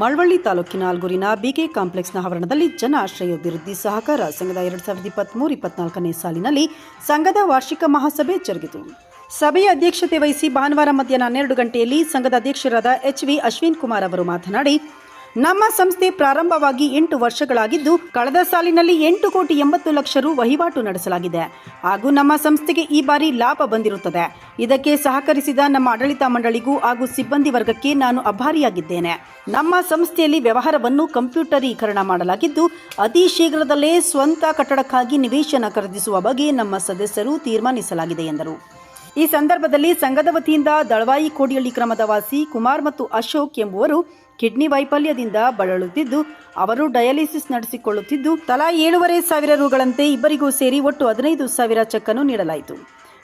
ಮಳವಳ್ಳಿ ತಾಲೂಕಿನ ಆಲ್ಗೂರಿನ ಬಿಕೆ ಕಾಂಪ್ಲೆಕ್ಸ್ನ ಆವರಣದಲ್ಲಿ ಜನ ಆಶ್ರಯಾಭಿವೃದ್ಧಿ ಸಹಕಾರ ಸಂಘದ ಎರಡು ಸಾವಿರದ ಇಪ್ಪತ್ತ್ಮೂರು ಇಪ್ಪತ್ನಾಲ್ಕನೇ ಸಾಲಿನಲ್ಲಿ ಸಂಘದ ವಾರ್ಷಿಕ ಮಹಾಸಭೆ ಜರುಗಿತು. ಸಭೆಯ ಅಧ್ಯಕ್ಷತೆ ವಹಿಸಿ ಭಾನುವಾರ ಮಧ್ಯಾಹ್ನ ಹನ್ನೆರಡು ಗಂಟೆಯಲ್ಲಿ ಸಂಘದ ಅಧ್ಯಕ್ಷರಾದ ಎಚ್ ವಿ ಅಶ್ವಿನ್ ಕುಮಾರ್ ಅವರು ಮಾತನಾಡಿ ನಮ್ಮ ಸಂಸ್ಥೆ ಪ್ರಾರಂಭವಾಗಿ ಎಂಟು ವರ್ಷಗಳಾಗಿದ್ದು ಕಳೆದ ಸಾಲಿನಲ್ಲಿ ಎಂಟು ಕೋಟಿ ಎಂಬತ್ತು ಲಕ್ಷ ರು ವಹಿವಾಟು ನಡೆಸಲಾಗಿದೆ. ಹಾಗೂ ನಮ್ಮ ಸಂಸ್ಥೆಗೆ ಈ ಬಾರಿ ಲಾಭ ಬಂದಿರುತ್ತದೆ. ಇದಕ್ಕೆ ಸಹಕರಿಸಿದ ನಮ್ಮ ಆಡಳಿತ ಮಂಡಳಿಗೂ ಹಾಗೂ ಸಿಬ್ಬಂದಿ ವರ್ಗಕ್ಕೆ ನಾನು ಅಭಾರಿಯಾಗಿದ್ದೇನೆ. ನಮ್ಮ ಸಂಸ್ಥೆಯಲ್ಲಿ ವ್ಯವಹಾರವನ್ನು ಕಂಪ್ಯೂಟರೀಕರಣ ಮಾಡಲಾಗಿದ್ದು, ಅತಿ ಶೀಘ್ರದಲ್ಲೇ ಸ್ವಂತ ಕಟ್ಟಡಕ್ಕಾಗಿ ನಿವೇಶನ ಖರೀದಿಸುವ ಬಗ್ಗೆ ನಮ್ಮ ಸದಸ್ಯರು ತೀರ್ಮಾನಿಸಲಾಗಿದೆ ಎಂದರು. ಈ ಸಂದರ್ಭದಲ್ಲಿ ಸಂಘದ ವತಿಯಿಂದ ದಳವಾಯಿ ಕೋಡಿಹಳ್ಳಿ ಕ್ರಮದ ವಾಸಿ ಕುಮಾರ್ ಮತ್ತು ಅಶೋಕ್ ಎಂಬುವರು ಕಿಡ್ನಿ ವೈಫಲ್ಯದಿಂದ ಬಳಲುತ್ತಿದ್ದು, ಅವರು ಡಯಾಲಿಸಿಸ್ ನಡೆಸಿಕೊಳ್ಳುತ್ತಿದ್ದು, ತಲಾ ಏಳುವರೆ ಸಾವಿರ ರುಗಳಂತೆ ಇಬ್ಬರಿಗೂ ಸೇರಿ ಒಟ್ಟು ಹದಿನೈದು ಸಾವಿರ ಚೆಕ್ ಅನ್ನು ನೀಡಲಾಯಿತು.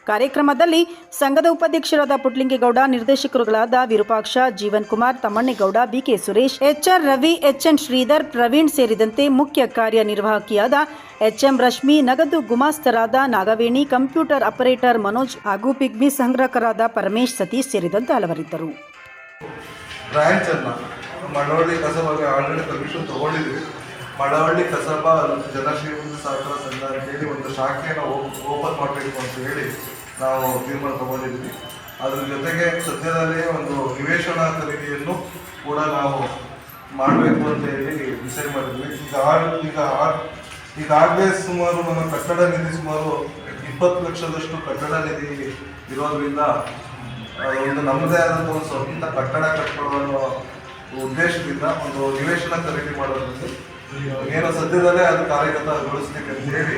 ಕಾರ್ಯಕ್ರಮದಲ್ಲಿ ಸಂಘದ ಉಪಾಧ್ಯಕ್ಷರಾದ ಪುಟ್ಲಿಂಗೇಗೌಡ, ನಿರ್ದೇಶಕರುಗಳಾದ Virupaksha, Jeevan Kumar, Thammannegowda BK Suresh, HR Ravi, HN Shridhar, Praveen ಸೇರಿದಂತೆ ಮುಖ್ಯ ಕಾರ್ಯನಿರ್ವಾಹಕಿಯಾದ ಎಚ್ಎಂ ರಶ್ಮಿ, ನಗದು ಗುಮಾಸ್ತರಾದ ನಾಗವೇಣಿ, ಕಂಪ್ಯೂಟರ್ ಆಪರೇಟರ್ ಮನೋಜ್ ಹಾಗೂ ಪಿಗ್ಮಿ ಸಂಗ್ರಹಕರಾದ ಪರಮೇಶ್ ಸತೀಶ್ ಸೇರಿದಂತೆ ಹಲವರಿದ್ದರು. ಮಳವಳ್ಳಿ ಕಸಬಾ ಜನಶ್ರೀಮಂತ ಸಹಕಾರ ಸಂಘ ಅಂತೇಳಿ ಒಂದು ಶಾಖೆಯನ್ನು ಓಪನ್ ಮಾಡಬೇಕು ಅಂತ ಹೇಳಿ ನಾವು ತೀರ್ಮಾನ ತಗೊಂಡಿದ್ವಿ ಅದ್ರ ಜೊತೆಗೆ ಸದ್ಯದಲ್ಲೇ ಒಂದು ನಿವೇಶನ ಖರೀದಿಯನ್ನು ಕೂಡ ನಾವು ಮಾಡಬೇಕು ಅಂತ ಹೇಳಿ ಡಿಸೈಡ್ ಮಾಡಿದ್ವಿ ಈಗ ಆರ್ ಈಗ ಆರ್ ಈಗಾಗಲೇ ಸುಮಾರು ನಮ್ಮ ಕಟ್ಟಡ ನಿಧಿ ಸುಮಾರು ಇಪ್ಪತ್ತು ಲಕ್ಷದಷ್ಟು ಕಟ್ಟಡ ನಿಧಿ ಇರೋದ್ರಿಂದ ಒಂದು ನಮ್ಮದೇ ಆದಂಥ ಒಂದು ಸ್ವಂತ ಕಟ್ಟಡ ಕಟ್ಕೊಳ್ಳೋ ಉದ್ದೇಶದಿಂದ ಒಂದು ನಿವೇಶನ ಖರೀದಿ ಮಾಡೋದ್ರಲ್ಲಿ ಏನೋ ಸದ್ಯದಲ್ಲೇ ಅದು ಕಾರ್ಯಗತಗೊಳಿಸ್ಲಿಕ್ಕೆ ಅಂತ ಹೇಳಿ